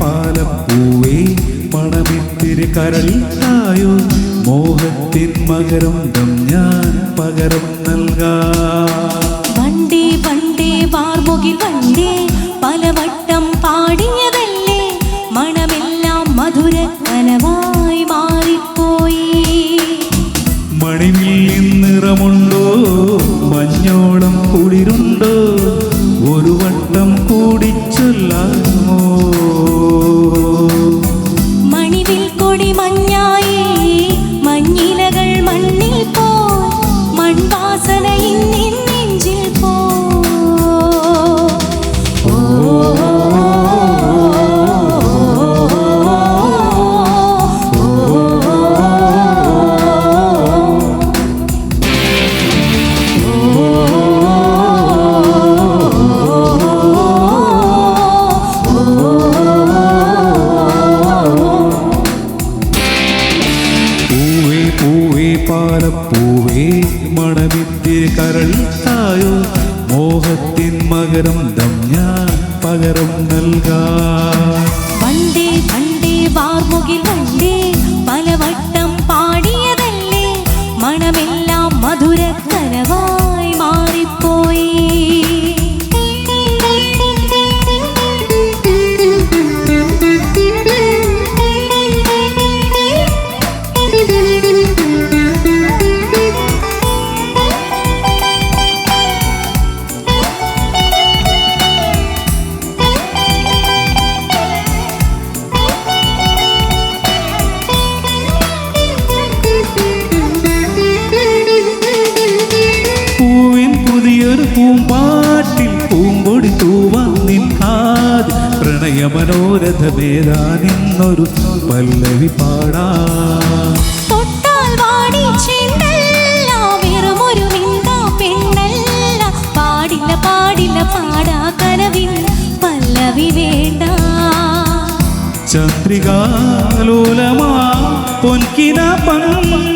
പാലപ്പൂവേ ഞാൻ പകരം നൽകാം. വണ്ടേ വണ്ടേ പാടിയത്. കനവായി മാറിപ്പോയി. മണിവില്ലിൻ നിറമുണ്ടോ മഞ്ഞോളം കുളിരുണ്ടോ? ഒരു വട്ടം കൂടി പാലപ്പൂവേ മണമിത്തിരി കരളിത്തായോ മോഹത്തിൻ മകരം ഞാൻ പകരം നൽകാം. പാടില്ല പാടാ നിന്നൊരു പല്ലവി പാടാ ചന്ദ്രികാലോലമാ പൊൻകിന പന്തലിൽ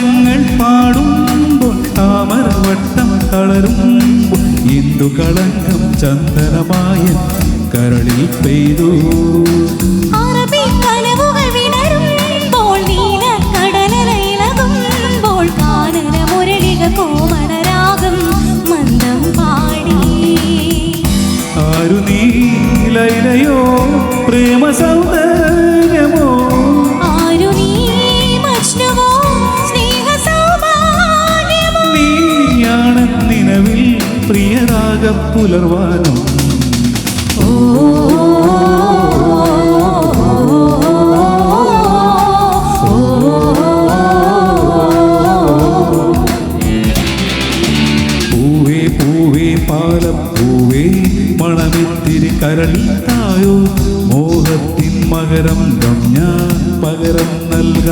താഴ്വാരങ്ങൾ പാടുമ്പോൾ താമരവട്ടം കളരുമ്പോൾ ഇന്ദു കളങ്കം ചന്ദനമായ കരളിൽ പെയ്തു. പ്രിയരാഗ പുലർവാനോ. പൂവേ പൂവേ പാലപ്പൂവേ മണമിത്തിരി തായോ മോഹത്തിൻ മകരം ഗമ്യ പകരം നൽക.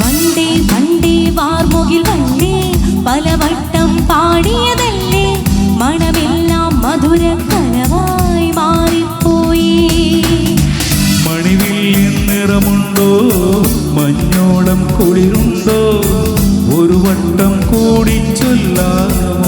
വണ്ടേ വണ്ടേ വാർമുകിൽ വണ്ടേ പലവട്ടം പാടിയതല്ലേ മണമെല്ലാം മധുര കനവായി മാറിപ്പോയി. മണിവിൽ നിറമുണ്ടോ? മഞ്ഞോളം കുളിരുണ്ടോ? ഒരു വട്ടം കൂടി ചൊല്ലാമോ?